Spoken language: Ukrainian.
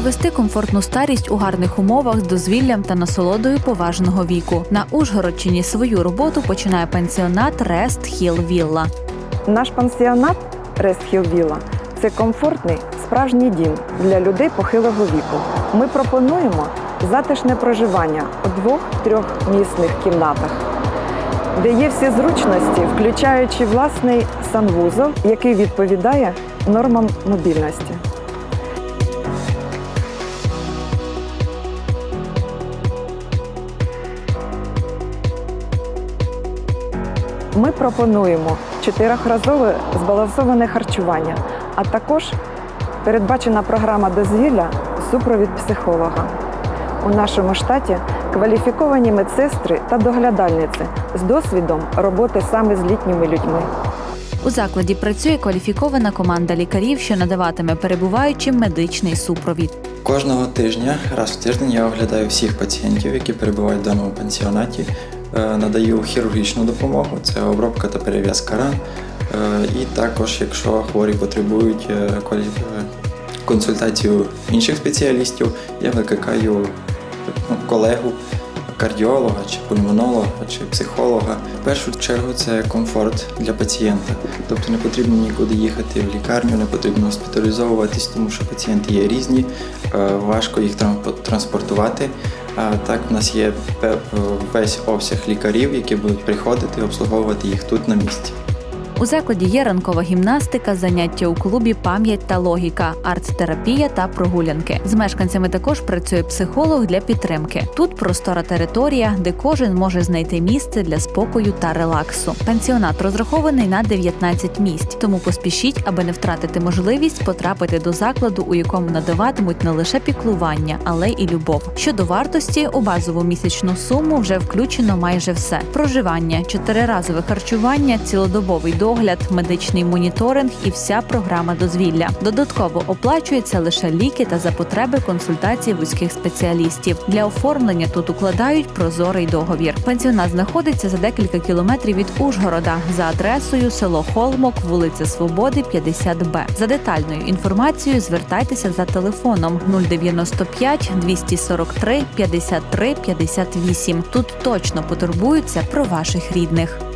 Провести комфортну старість у гарних умовах з дозвіллям та насолодою поважного віку. На Ужгородчині свою роботу починає пансіонат Рест Хіл Вілла. Наш пансіонат Рест Хіл Вілла – це комфортний справжній дім для людей похилого віку. Ми пропонуємо затишне проживання у двох-трьох місних кімнатах, де є всі зручності, включаючи власний санвузол, який відповідає нормам мобільності. Ми пропонуємо чотирьохразове збалансоване харчування, а також передбачена програма дозвілля супровід психолога. У нашому штаті кваліфіковані медсестри та доглядальниці з досвідом роботи саме з літніми людьми. У закладі працює кваліфікована команда лікарів, що надаватиме перебуваючим медичний супровід. Кожного тижня, раз в тиждень, я оглядаю всіх пацієнтів, які перебувають в даному пансіонаті. Е, Надаю хірургічну допомогу, це обробка та перев'язка ран. Е, І також, якщо хворі потребують е, консультацію інших спеціалістів, я викликаю колегу, кардіолога чи пульмонолога чи психолога. В першу чергу це комфорт для пацієнта. Тобто не потрібно нікуди їхати в лікарню, не потрібно госпіталізовуватись, тому що пацієнти є різні, е, важко їх тран- транспортувати. А так в нас є весь обсяг лікарів, які будуть приходити і обслуговувати їх тут на місці. У закладі є ранкова гімнастика, заняття у клубі Пам'ять та логіка, арт-терапія та прогулянки. З мешканцями також працює психолог для підтримки. Тут простора територія, де кожен може знайти місце для спокою та релаксу. Пансіонат розрахований на 19 місць, тому поспішіть, аби не втратити можливість потрапити до закладу, у якому надаватимуть не лише піклування, але й любов. Щодо вартості, у базову місячну суму вже включено майже все: проживання, чотириразове харчування, цілодобовий догляд, медичний моніторинг і вся програма дозвілля. Додатково оплачуються лише ліки та за потреби консультації вузьких спеціалістів. Для оформлення тут укладають прозорий договір. Пансіонат знаходиться за декілька кілометрів від Ужгорода за адресою село Холмок, вулиця Свободи, 50Б. За детальною інформацією звертайтеся за телефоном 095 243 53 58. Тут точно потурбуються про ваших рідних.